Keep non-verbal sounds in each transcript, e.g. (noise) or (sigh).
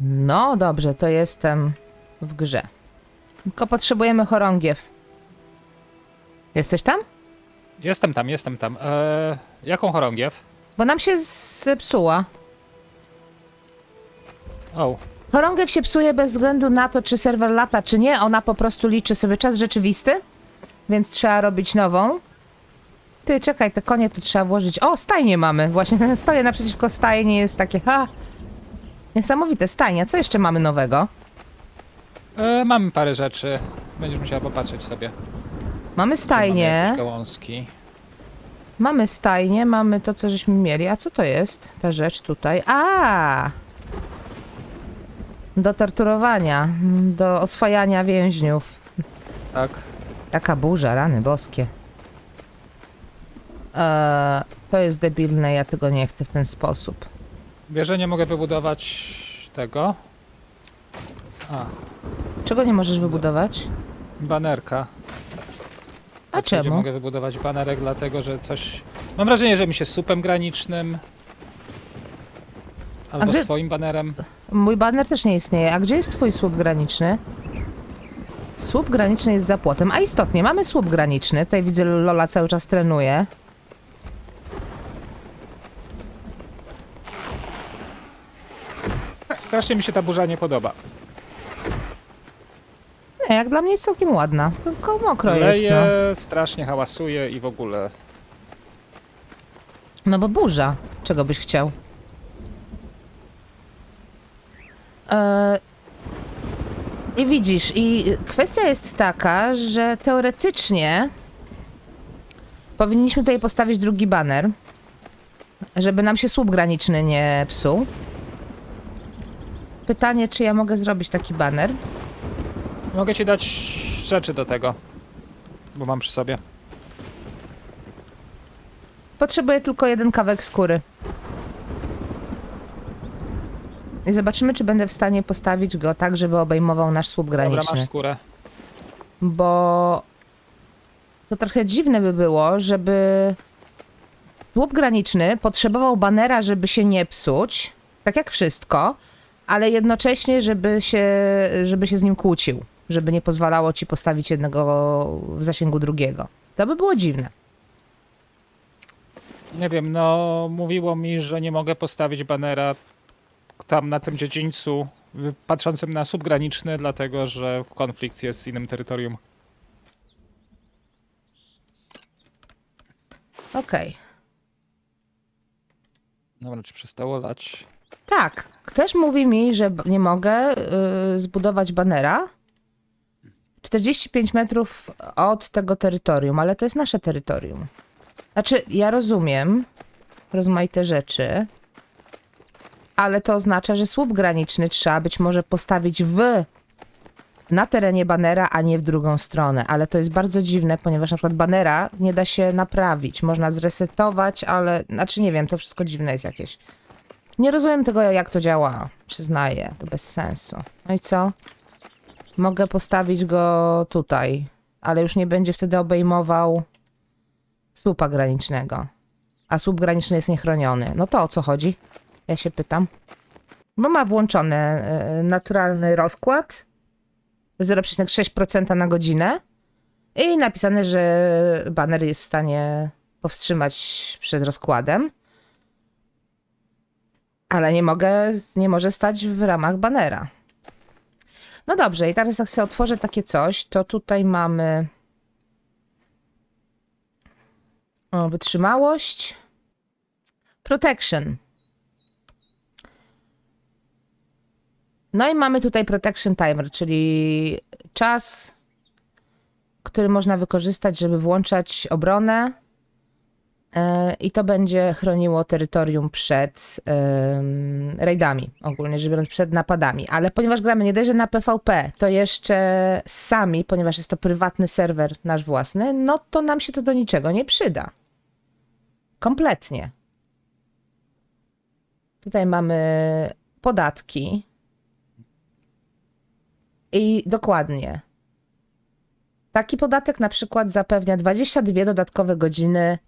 No dobrze, to jestem w grze. Tylko potrzebujemy chorągiew. Jesteś tam? Jestem tam, jestem tam. Eee, jaką chorągiew? Bo nam się zepsuła. O, Chorągiew się psuje bez względu na to, czy serwer lata, czy nie. Ona po prostu liczy sobie czas rzeczywisty, więc trzeba robić nową. Ty, czekaj, te konie tu trzeba włożyć. O, stajnie mamy. Właśnie (laughs) stoję naprzeciwko stajni, jest takie, ha. Niesamowite, stajnia. Co jeszcze mamy nowego? e, mamy parę rzeczy. Będziesz musiała popatrzeć sobie. Mamy Mamy stajnie, jakieś gałązki. mamy stajnie, mamy to, co żeśmy mieli. A co to jest? Ta rzecz tutaj. A! Do torturowania, do oswajania więźniów. Tak. Taka burza, rany boskie. Eee, to jest debilne, ja tego nie chcę w ten sposób. Wiesz, że nie mogę wybudować tego? A, Czego nie możesz wybudować? banerka. A gdzie czemu? mogę wybudować banerek, dlatego że coś... Mam wrażenie, że mi się supem granicznym... Albo gdzie- swoim banerem. Mój baner też nie istnieje. A gdzie jest twój słup graniczny? Słup graniczny jest za płotem. A istotnie, mamy słup graniczny. Tutaj widzę, Lola cały czas trenuje. Strasznie mi się ta burza nie podoba. Nie, jak dla mnie jest całkiem ładna. Tylko mokro jest, Leje, no. strasznie hałasuje i w ogóle... No bo burza. Czego byś chciał? I widzisz, i kwestia jest taka, że teoretycznie powinniśmy tutaj postawić drugi baner, żeby nam się słup graniczny nie psuł. Pytanie, czy ja mogę zrobić taki baner? Mogę ci dać rzeczy do tego. Bo mam przy sobie. Potrzebuję tylko jeden kawałek skóry. I zobaczymy, czy będę w stanie postawić go tak, żeby obejmował nasz słup Dobra, graniczny. masz skórę. Bo to trochę dziwne by było, żeby słup graniczny potrzebował banera, żeby się nie psuć, tak jak wszystko, ale jednocześnie, żeby się, żeby się z nim kłócił, żeby nie pozwalało ci postawić jednego w zasięgu drugiego. To by było dziwne. Nie wiem, no mówiło mi, że nie mogę postawić banera tam na tym dziedzińcu patrzącym na słup graniczny, dlatego że konflikt jest z innym terytorium. Okej. Dobra, czy przestało lać? Tak, też mówi mi, że nie mogę y, zbudować banera 45 metrów od tego terytorium, ale to jest nasze terytorium. Znaczy, ja rozumiem rozmaite rzeczy, ale to oznacza, że słup graniczny trzeba być może postawić w na terenie banera, a nie w drugą stronę. Ale to jest bardzo dziwne, ponieważ na przykład banera nie da się naprawić. Można zresetować, ale znaczy nie wiem, to wszystko dziwne jest jakieś. Nie rozumiem tego, jak to działa. Przyznaję, to bez sensu. No i co? Mogę postawić go tutaj, ale już nie będzie wtedy obejmował słupa granicznego. A słup graniczny jest niechroniony. No to o co chodzi? Ja się pytam. Bo ma włączony e, naturalny rozkład 0,6% na godzinę i napisane, że baner jest w stanie powstrzymać przed rozkładem. Ale nie mogę, nie może stać w ramach banera. No dobrze, i teraz jak sobie otworzę takie coś, to tutaj mamy o, wytrzymałość, protection. No i mamy tutaj protection timer, czyli czas, który można wykorzystać, żeby włączać obronę I to będzie chroniło terytorium przed em, rajdami, ogólnie rzecz biorąc, przed napadami. Ale ponieważ gramy nie dość, na PvP, to jeszcze sami, ponieważ jest to prywatny serwer nasz własny, no to nam się to do niczego nie przyda. Kompletnie. Tutaj mamy podatki. I dokładnie. Taki podatek na przykład zapewnia 22 dodatkowe godziny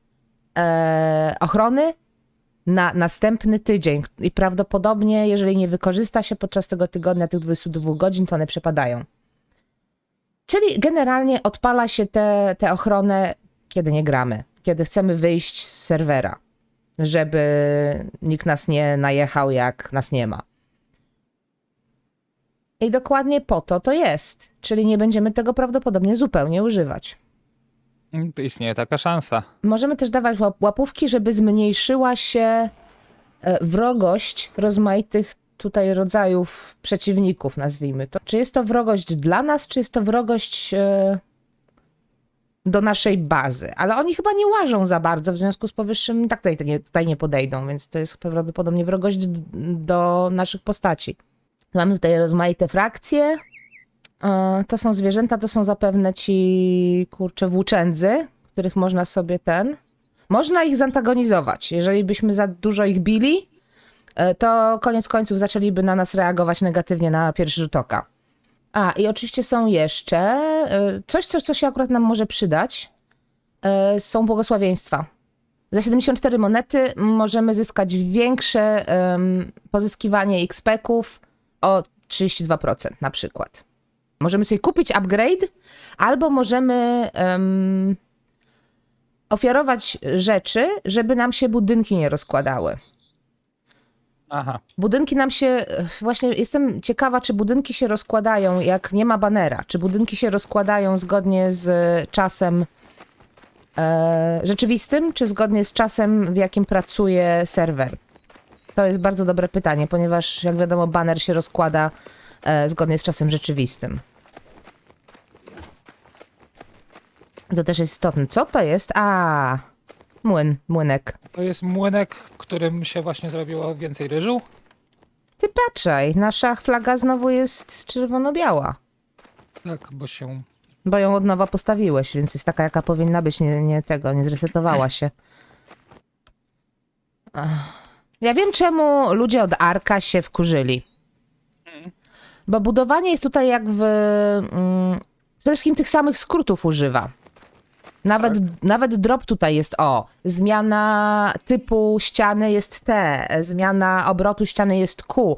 e, ochrony na następny tydzień i prawdopodobnie, jeżeli nie wykorzysta się podczas tego tygodnia tych 22 godzin, to one przepadają. Czyli generalnie odpala się tę te, ochronę, kiedy nie gramy, kiedy chcemy wyjść z serwera, żeby nikt nas nie najechał, jak nas nie ma. I dokładnie po to to jest, czyli nie będziemy tego prawdopodobnie zupełnie używać. Mm, Istnieje taka szansa. Możemy też dawać łap- łapówki, żeby zmniejszyła się e, wrogość rozmaitych tutaj rodzajów przeciwników, nazwijmy to. Czy jest to wrogość dla nas, czy jest to wrogość e, do naszej bazy? Ale oni chyba nie łażą za bardzo, w związku z powyższym i tak tutaj nie, tutaj nie podejdą, więc to jest prawdopodobnie wrogość do naszych postaci. Mamy tutaj rozmaite frakcje. E, To są zwierzęta, to są zapewne ci kurcze włóczędzy, których można sobie ten. Można ich zantagonizować. Jeżeli byśmy za dużo ich bili, e, to koniec końców zaczęliby na nas reagować negatywnie na pierwszy rzut oka. A, i oczywiście są jeszcze e, coś, coś, co się akurat nam może przydać. Są błogosławieństwa. Za 74 monety możemy zyskać większe em, pozyskiwanie XP-ków o 32% na przykład. Możemy sobie kupić upgrade, albo możemy em, ofiarować rzeczy, żeby nam się budynki nie rozkładały. Aha. Budynki nam się, właśnie jestem ciekawa, czy budynki się rozkładają, jak nie ma banera, czy budynki się rozkładają zgodnie z czasem e, rzeczywistym, czy zgodnie z czasem, w jakim pracuje serwer. To jest bardzo dobre pytanie, ponieważ jak wiadomo, baner się rozkłada e, zgodnie z czasem rzeczywistym. To też jest istotne. Co to jest? A, młyn, młynek. To jest młynek, którym się właśnie zrobiło więcej ryżu. Ty patrzaj, nasza flaga znowu jest czerwono-biała. Tak, bo się. Bo ją od nowa postawiłeś, więc jest taka, jaka powinna być, nie, nie tego, nie zresetowała się. Ach. Ja wiem, czemu ludzie od Arka się wkurzyli. Bo budowanie jest tutaj jak w... Mm, przede wszystkim tych samych skrótów używa. Nawet, nawet drop tutaj jest O. Zmiana typu ściany jest T. Zmiana obrotu ściany jest Q.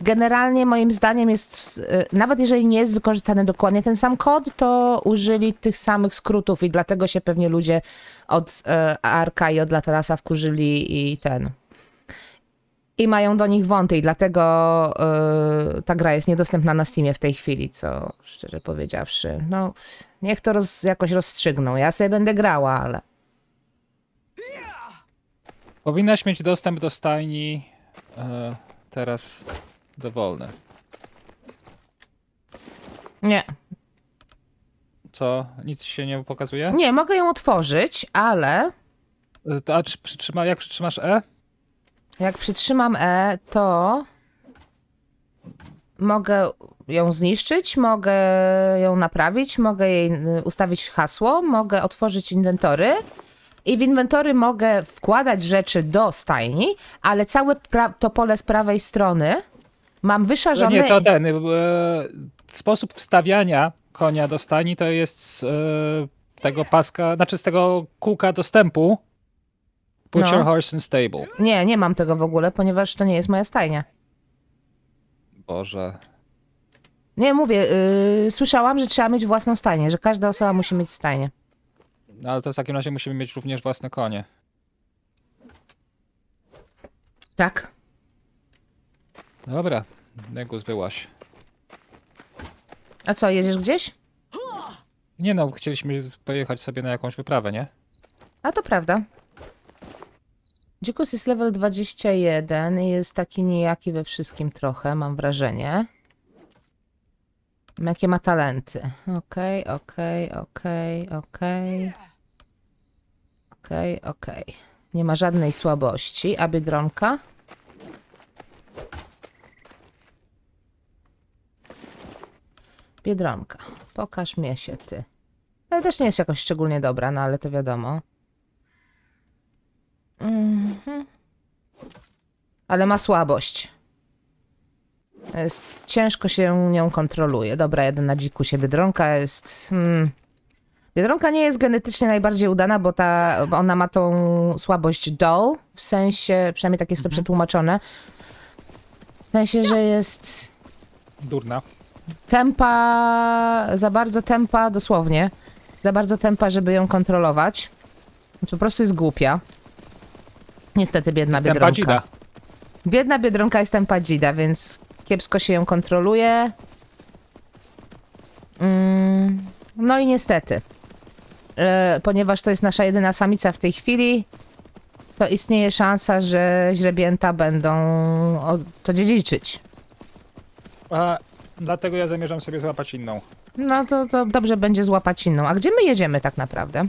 Generalnie moim zdaniem jest, y, nawet jeżeli nie jest wykorzystany dokładnie ten sam kod, to użyli tych samych skrótów i dlatego się pewnie ludzie od Arka i od Latalasa wkurzyli i ten. I mają do nich wąty i dlatego y, ta gra jest niedostępna na Steamie w tej chwili, co szczerze powiedziawszy, no niech to roz, jakoś rozstrzygną. Ja sobie będę grała, ale... Powinnaś mieć dostęp do stajni e, teraz dowolny. Nie, Co? Nic się nie pokazuje? nie, mogę ją otworzyć, ale E, to A czy przytrzyma, jak przytrzymasz E? Jak przytrzymam E, to mogę ją zniszczyć, mogę ją naprawić, mogę jej y, ustawić hasło, mogę otworzyć inwentory i w inwentory mogę wkładać rzeczy do stajni, ale całe to pole z prawej strony mam No wyszarzone... nie, to ten. E, sposób wstawiania konia do stajni to jest z e, tego paska, znaczy z tego kółka dostępu. Put No. your horse in stable. Nie, nie mam tego w ogóle, ponieważ to nie jest moja stajnia. Boże. Nie, mówię, yy, słyszałam, że trzeba mieć własną stajnię, że każda osoba musi mieć stajnię. No ale to w takim razie musimy mieć również własne konie. Tak. Dobra, Negus wyłaś. A co, jedziesz gdzieś? Nie no, chcieliśmy pojechać sobie na jakąś wyprawę, nie? A to prawda. Dzikus jest level 21 i jest taki nijaki we wszystkim trochę, mam wrażenie. Jakie ma talenty. Okej, okej, okej, okej. Okej, okej. Nie ma żadnej słabości. A Biedronka? Biedronka. Pokaż mnie się ty. Ale też nie jest jakoś szczególnie dobra, no ale to wiadomo. Mhm. Ale ma słabość. Jest, ciężko się nią kontroluje. Dobra, jeden na dziku się Biedronka jest... Mm, Biedronka nie jest genetycznie najbardziej udana, bo, ta, bo ona ma tą słabość doll, w sensie, przynajmniej tak jest to przetłumaczone, w sensie, że jest Durna. tempa, za bardzo tempa, dosłownie, za bardzo tempa, żeby ją kontrolować. Więc po prostu jest głupia. Niestety biedna Tempa biedronka. dzida. Biedna biedronka jest tempadzida, więc kiepsko się ją kontroluje. Mm, no i niestety, e, ponieważ to jest nasza jedyna samica w tej chwili, to istnieje szansa, że źrebięta będą o, to dziedziczyć. A dlatego ja zamierzam sobie złapać inną. No to, to dobrze będzie złapać inną. A gdzie my jedziemy tak naprawdę?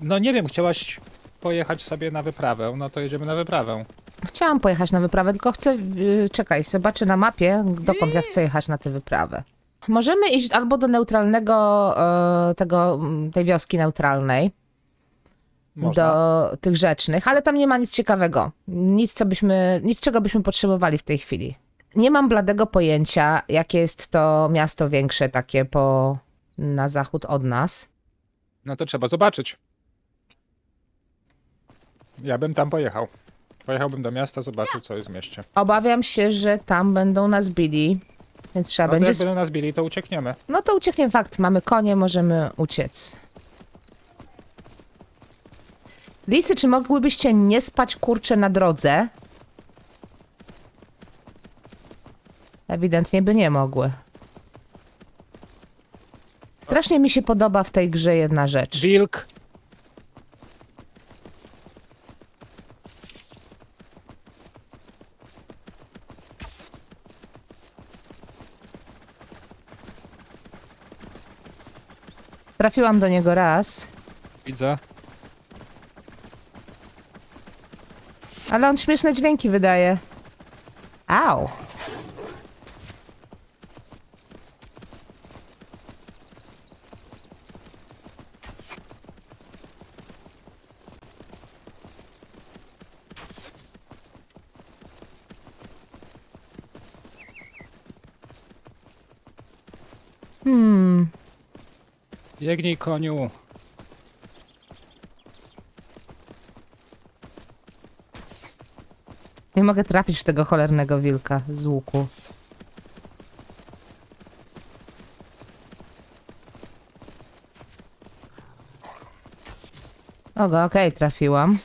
No nie wiem, chciałaś pojechać sobie na wyprawę, no to jedziemy na wyprawę. Chciałam pojechać na wyprawę, tylko chcę. Yy, czekaj, zobaczę na mapie, dokąd ja chcę jechać na tę wyprawę. Możemy iść albo do neutralnego, e, tego, tej wioski neutralnej, Można. do tych rzecznych, ale tam nie ma nic ciekawego. Nic, co byśmy, nic, czego byśmy potrzebowali w tej chwili. Nie mam bladego pojęcia, jakie jest to miasto większe, takie po na zachód od nas. No to trzeba zobaczyć. Ja bym tam pojechał. Pojechałbym do miasta, zobaczył co jest w mieście. Obawiam się, że tam będą nas bili, więc trzeba No to będzie. jak będą nas bili, to uciekniemy. No to ucieknie fakt, mamy konie, możemy uciec. Lisy, czy mogłybyście nie spać kurcze na drodze? Ewidentnie by nie mogły. Strasznie mi się podoba w tej grze jedna rzecz. Wilk. Trafiłam do niego raz, Widzę. ale on śmieszne dźwięki wydaje. Au! Hmm. Biegnij koniu. Nie mogę trafić w tego cholernego wilka z łuku. Ogo, okej, trafiłam.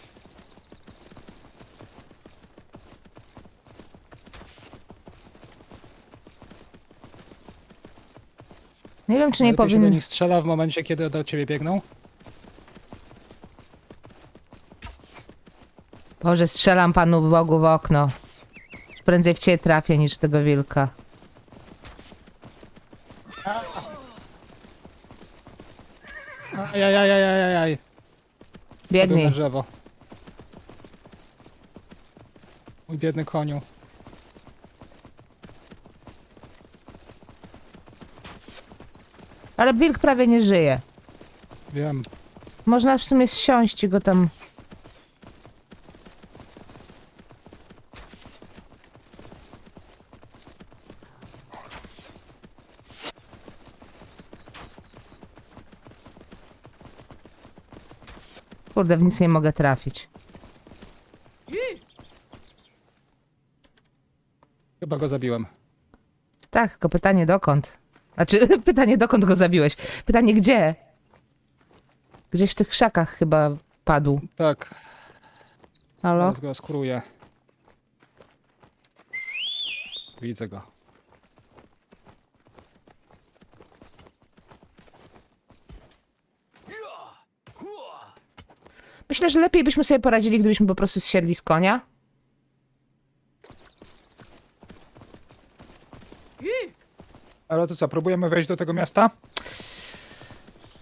Wiem, czy nie Lepiej się do powinien... nich strzela w momencie, kiedy do ciebie biegną. Boże, strzelam panu Bogu w okno. Już Prędzej w ciebie trafię niż w tego wilka. Ajajajajajaj. Biegnij. na drzewo. Mój biedny koniu. Ale wilk prawie nie żyje. Wiem. Można w sumie zsiąść i go tam... Kurde, w nic nie mogę trafić. Chyba go zabiłem. Tak, tylko pytanie dokąd? Znaczy, (laughs) pytanie dokąd go zabiłeś? Pytanie gdzie? Gdzieś w tych krzakach chyba padł. Tak, Halo? zaraz go skuruję. Widzę go. Myślę, że lepiej byśmy sobie poradzili, gdybyśmy po prostu zsiedli z konia. Ale to co, próbujemy wejść do tego miasta?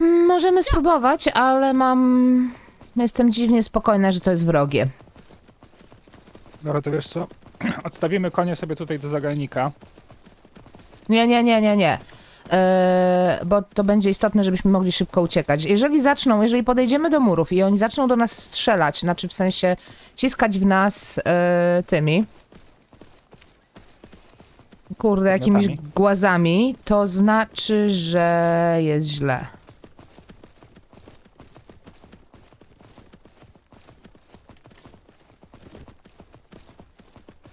Mm, Możemy spróbować, ale mam... Jestem dziwnie spokojna, że to jest wrogie. Dobra, to wiesz co? (clears throat) Odstawimy konie sobie tutaj do zagalnika. Nie, nie, nie, nie, nie. Eee, bo to będzie istotne, żebyśmy mogli szybko uciekać. Jeżeli zaczną, jeżeli podejdziemy do murów i oni zaczną do nas strzelać, znaczy w sensie ciskać w nas e, tymi kurde, jakimiś Miotami. głazami, to znaczy, że jest źle.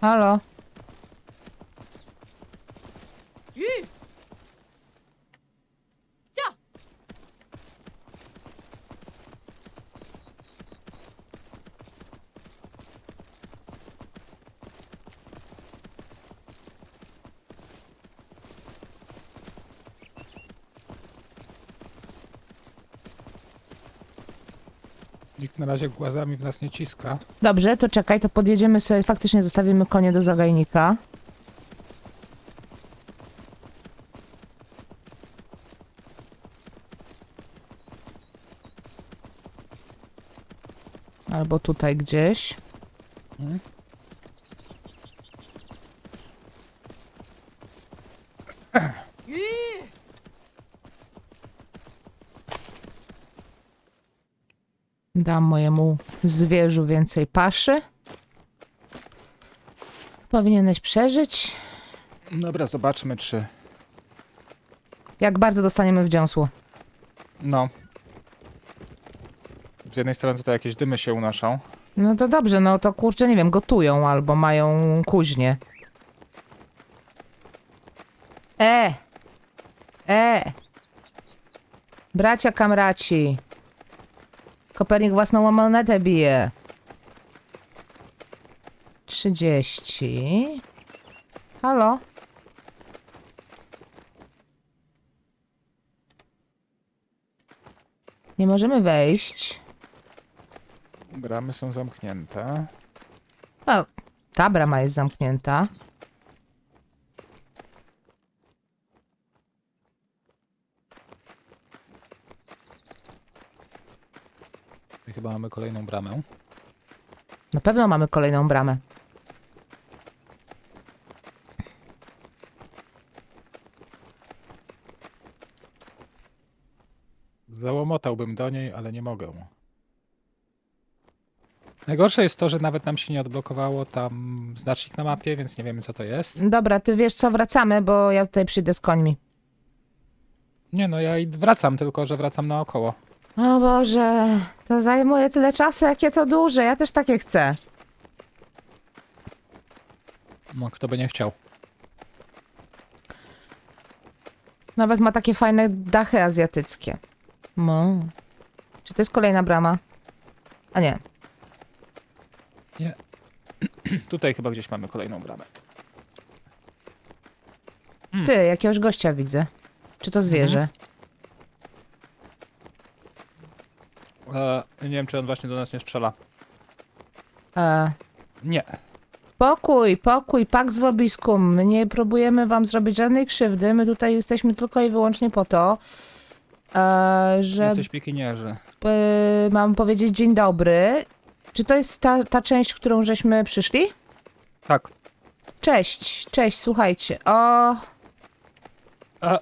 Halo? Nikt na razie głazami w nas nie ciska. Dobrze, to czekaj, to podjedziemy sobie, faktycznie zostawimy konie do zagajnika. Albo tutaj gdzieś. Mhm. Dam mojemu zwierzu więcej paszy. Powinieneś przeżyć. Dobra, zobaczmy czy... Jak bardzo dostaniemy w dziąsło. No. Z jednej strony tutaj jakieś dymy się unoszą. No to dobrze, no to kurczę, nie wiem, gotują albo mają kuźnię. E! E! Bracia kamraci! Kopernik własną monetę bije. Trzydzieści. Halo? Nie możemy wejść. Bramy są zamknięte. O, ta brama jest zamknięta. I chyba mamy kolejną bramę. Na pewno mamy kolejną bramę. Załomotałbym do niej, ale nie mogę. Najgorsze jest to, że nawet nam się nie odblokowało tam znacznik na mapie, więc nie wiemy co to jest. Dobra, ty wiesz co, wracamy, bo ja tutaj przyjdę z końmi. Nie no, ja i wracam, tylko że wracam naokoło. O Boże, to zajmuje tyle czasu, jakie to duże. Ja też takie chcę. No, kto by nie chciał. Nawet ma takie fajne dachy azjatyckie. No. Czy to jest kolejna brama? A nie. (clears throat) Tutaj chyba gdzieś mamy kolejną bramę. Ty, jakiegoś gościa widzę. Czy to zwierzę? E, nie wiem, czy on właśnie do nas nie strzela. E, Nie. pokój, pokój, pak z wobiskum. My nie próbujemy wam zrobić żadnej krzywdy. My tutaj jesteśmy tylko i wyłącznie po to, e, że Jacyś pikinierzy. e, mam powiedzieć dzień dobry. Czy to jest ta, ta część, którą żeśmy przyszli? Tak. Cześć, cześć, słuchajcie. O, A,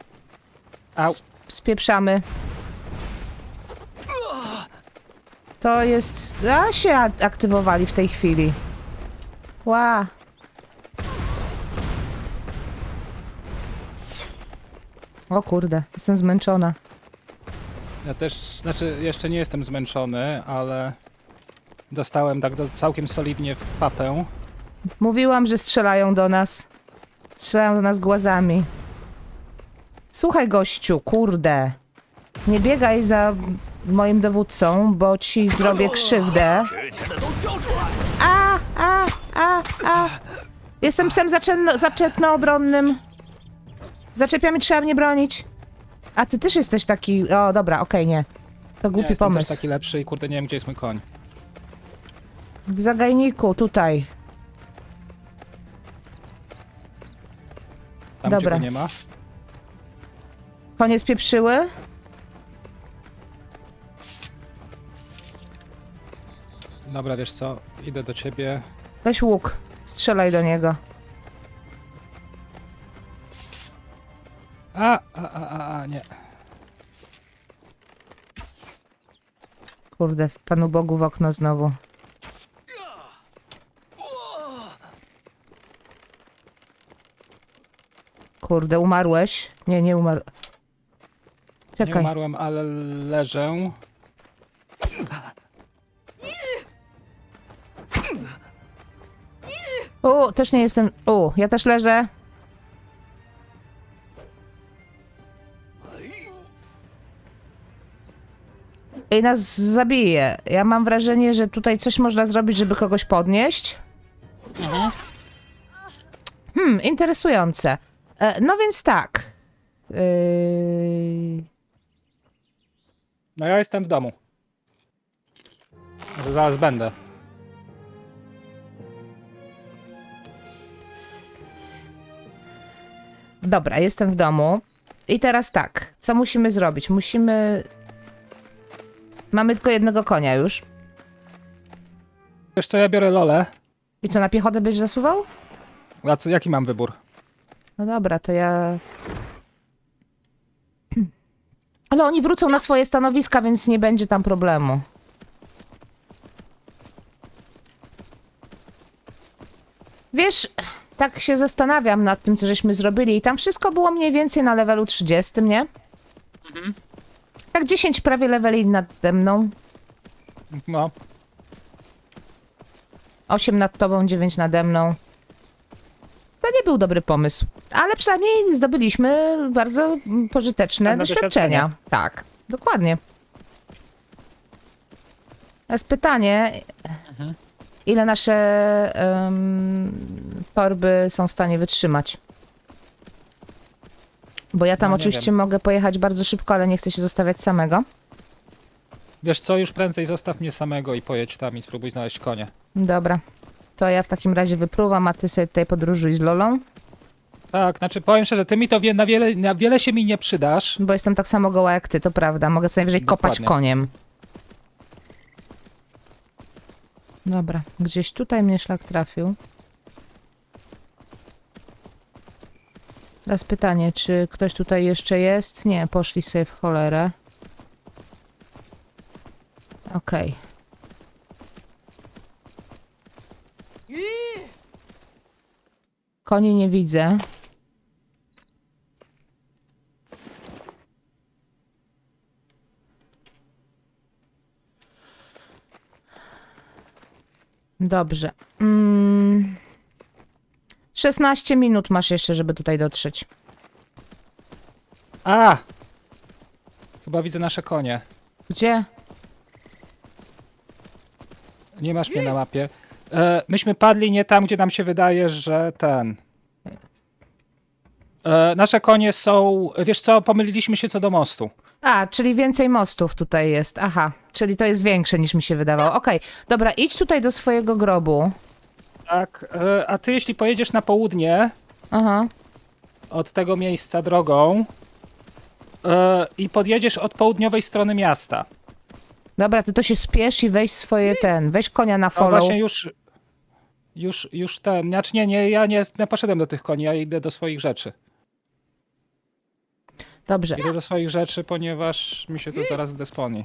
au. spieprzamy. To jest... A, się aktywowali w tej chwili. Ła. O kurde, jestem zmęczona. Ja też, znaczy jeszcze nie jestem zmęczony, ale dostałem tak do, całkiem solidnie w papę. Mówiłam, że strzelają do nas. Strzelają do nas głazami. Słuchaj, gościu, kurde. Nie biegaj za moim dowódcą, bo ci zrobię krzywdę. A, a, a, a. Jestem psem zaczepno-obronnym. Zaczepiami trzeba mnie bronić. A ty też jesteś taki... O, dobra, okej, nie. To głupi nie, pomysł. Też taki lepszy i kurde, nie wiem, gdzie jest mój koń. W zagajniku, tutaj. Tam, dobra. nie ma. Konie spieprzyły? Dobra, wiesz co, idę do ciebie. Weź łuk. Strzelaj do niego. A, a, a, a, a nie. Kurde, w Panu Bogu w okno znowu. Kurde, umarłeś? Nie, nie umarł. Nie Czekaj. umarłem, ale leżę. O, też nie jestem... U, ja też leżę. I nas zabije. Ja mam wrażenie, że tutaj coś można zrobić, żeby kogoś podnieść. Hmm, interesujące. E, no więc tak. Yy... No ja jestem w domu. Zaraz będę. Dobra, jestem w domu. I teraz tak, co musimy zrobić? Musimy. Mamy tylko jednego konia już. Wiesz co, ja biorę lolę. I co, na piechotę będziesz zasuwał? A co, jaki mam wybór? No dobra, to ja. Ale oni wrócą na swoje stanowiska, więc nie będzie tam problemu. Wiesz, tak się zastanawiam nad tym, co żeśmy zrobili, i tam wszystko było mniej więcej na levelu 30, nie? Tak 10 prawie leveli nade mną. No, 8 nad tobą, 9 nade mną. To nie był dobry pomysł, ale przynajmniej zdobyliśmy bardzo pożyteczne Pewne doświadczenia. doświadczenia. Tak, dokładnie. Teraz pytanie, ile nasze em, torby są w stanie wytrzymać? Bo ja tam No, nie oczywiście wiem. mogę pojechać bardzo szybko, ale nie chcę się zostawiać samego. wiesz co, już prędzej zostaw mnie samego i pojedź tam i spróbuj znaleźć konie. Dobra, to ja w takim razie wypruwam, a ty sobie tutaj podróżuj z Lolą, Tak, znaczy powiem szczerze, ty mi to wie, na, wiele, na wiele się mi nie przydasz. bo jestem tak samo goła jak ty, to prawda. Mogę co najwyżej kopać Dokładnie. koniem. Dobra, gdzieś tutaj mnie szlak trafił. Teraz pytanie, czy ktoś tutaj jeszcze jest? Nie, poszli sobie w cholerę. Okej. Koni nie widzę. Dobrze. Mm. 16 minut masz jeszcze, żeby tutaj dotrzeć. A! Chyba widzę nasze konie. Gdzie? Nie masz mnie na mapie. E, myśmy padli nie tam, gdzie nam się wydaje, że ten. E, nasze konie są. Wiesz co, pomyliliśmy się co do mostu. A, czyli więcej mostów tutaj jest. Aha, czyli to jest większe niż mi się wydawało. Okej, dobra, idź tutaj do swojego grobu. Tak. E, a ty, jeśli pojedziesz na południe Aha. od tego miejsca drogą e, i podjedziesz od południowej strony miasta. Dobra, ty to się spiesz i weź swoje ten, weź konia na No follow. właśnie już. Już, już ten. Znaczy nie, nie, ja nie, nie poszedłem do tych koni, ja idę do swoich rzeczy. Dobrze, Idę do swoich rzeczy, ponieważ mi się to zaraz desponi.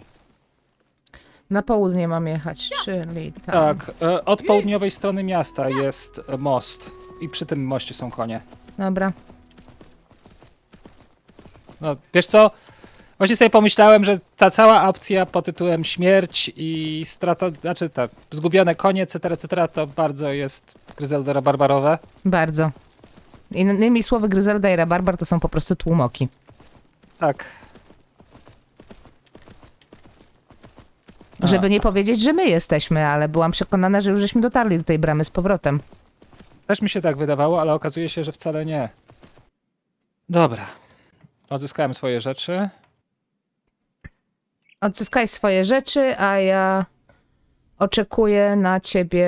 na południe mam jechać, czyli tam. Tak, e, od południowej strony miasta jest e, most. I przy tym moście są konie. Dobra. No, wiesz co? Właśnie sobie pomyślałem, że ta cała opcja pod tytułem śmierć i strata, znaczy tak, zgubione konie, etc., etc., to bardzo jest Gryzeldora barbarowe. Bardzo. Innymi słowy, Gryzelda i Rabarbar to są po prostu tłumoki. Tak. A, Żeby nie powiedzieć, że my jesteśmy, ale byłam przekonana, że już żeśmy dotarli do tej bramy z powrotem. Też mi się tak wydawało, ale okazuje się, że wcale nie. Dobra. Odzyskałem swoje rzeczy. Odzyskaj swoje rzeczy, a ja oczekuję na ciebie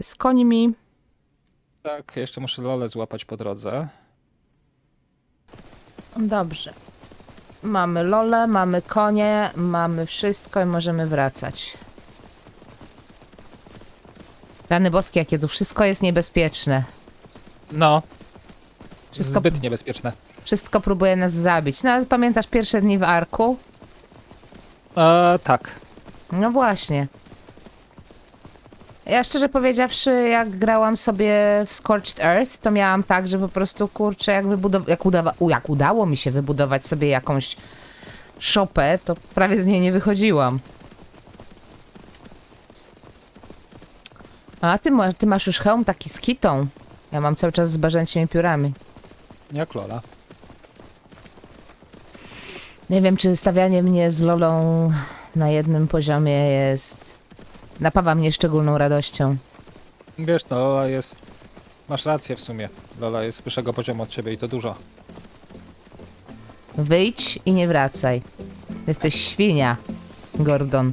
z końmi. Tak, jeszcze muszę lolę złapać po drodze. Dobrze. Mamy lole, mamy konie, mamy wszystko i możemy wracać. Rany boskie, jakie tu wszystko jest niebezpieczne. No, Wszystko, zbyt niebezpieczne. wszystko próbuje nas zabić. No ale pamiętasz pierwsze dni w Arku? E, tak. No właśnie. Ja szczerze powiedziawszy, jak grałam sobie w Scorched Earth, to miałam tak, że po prostu kurczę, jak, wybudow- jak, udawa- u, jak udało mi się wybudować sobie jakąś szopę, to prawie z niej nie wychodziłam. A ty, ma, ty masz już hełm taki z kitą. Ja mam cały czas z barzęcimi piórami. Jak Lola. Nie wiem, czy stawianie mnie z Lolą na jednym poziomie jest... Napawa mnie szczególną radością. Wiesz, no Lola jest... Masz rację w sumie. Lola jest wyższego poziomu od ciebie i to dużo. Wyjdź i nie wracaj. Jesteś świnia, Gordon.